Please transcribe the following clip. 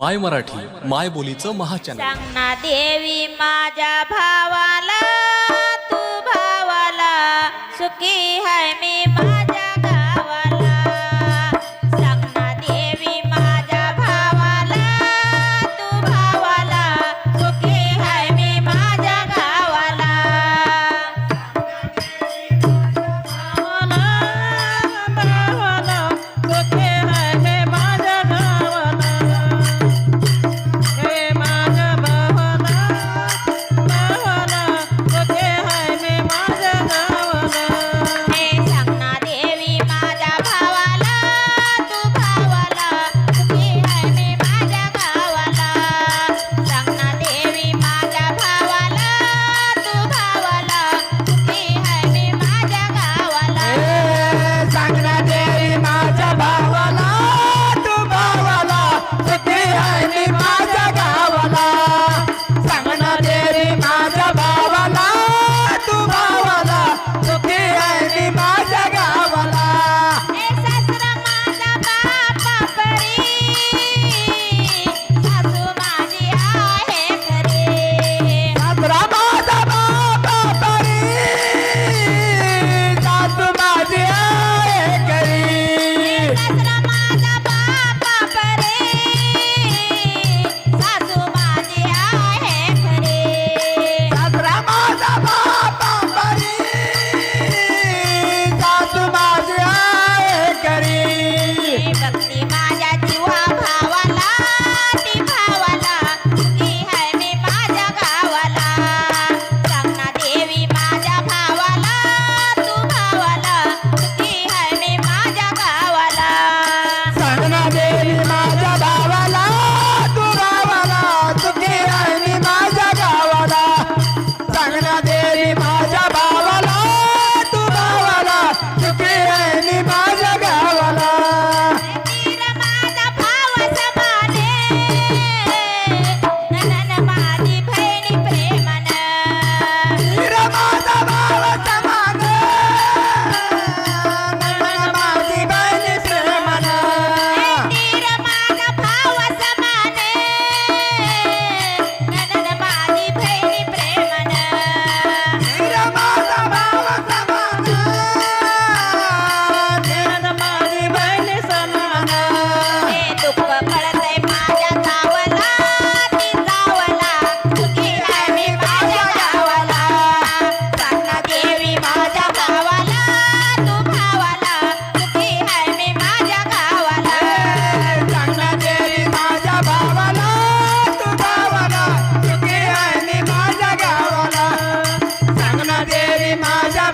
माय मराठी माय बोलीचं महाचॅनल. सांग ना देवी माझ्या भावाला तू भावाला सुखी हाय मी. माझ्या